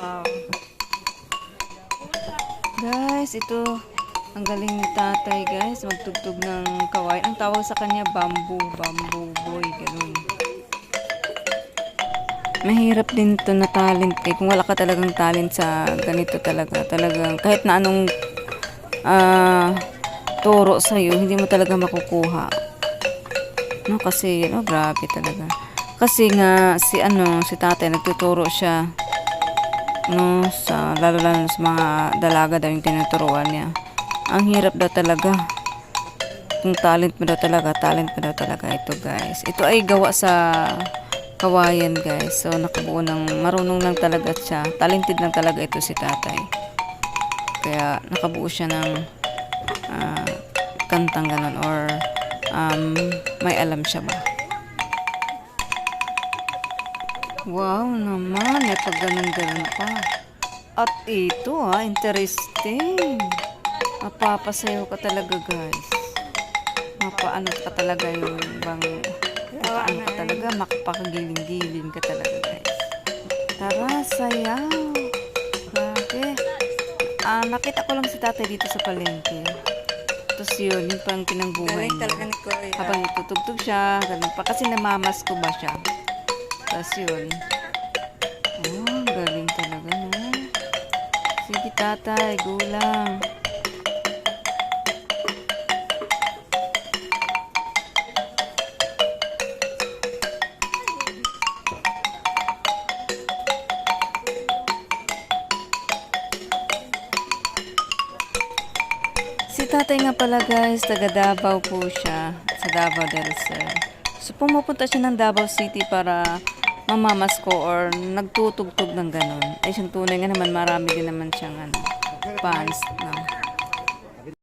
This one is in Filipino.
Wow. Guys, ito ang galing ni tatay guys. Magtugtog ng kawain. Ang tawag sa kanya bamboo. Bamboo boy. Ganun. Mahirap din to na talent eh. Kung wala ka talagang talent sa ganito talaga. Talagang kahit na anong ah turo sa'yo, hindi mo talaga makukuha. No, kasi, no, grabe talaga. Kasi nga, si ano, si tatay, nagtuturo siya no sa lalo lalo sa mga dalaga daw yung tinuturuan niya. Ang hirap daw talaga. Kung talent mo daw talaga talent mo daw talaga ito guys. Ito ay gawa sa kawayan guys. So nakabuo ng marunong lang talaga siya. Talented lang talaga ito si tatay. Kaya nakabuo siya ng ah, kantang ganon or um, may alam siya ba Wow naman, may pag ganun-ganun pa. At ito ha, interesting. Mapapasayo ka talaga guys. Mapaano ka talaga yung bang, mapaano ka talaga, makapakagiling-giling ka talaga guys. Tara, sayaw. Grabe. Ah, nakita ko lang si tatay dito sa palengke. Tapos yun, yung pang pinangbuhay Galing niya. talaga ni Kuya. Habang tutugtog siya, ganun pa. Kasi namamas ko ba siya? Tapos yun. Oh, galing talaga, no? Sige, tatay, gulang. Si tatay nga pala guys, taga Davao po siya, sa Davao del Sur. So pumupunta siya ng Davao City para mamamas ko or nagtutugtog ng ganun. Ay siyang tunay nga naman, marami din naman siyang ano, fans na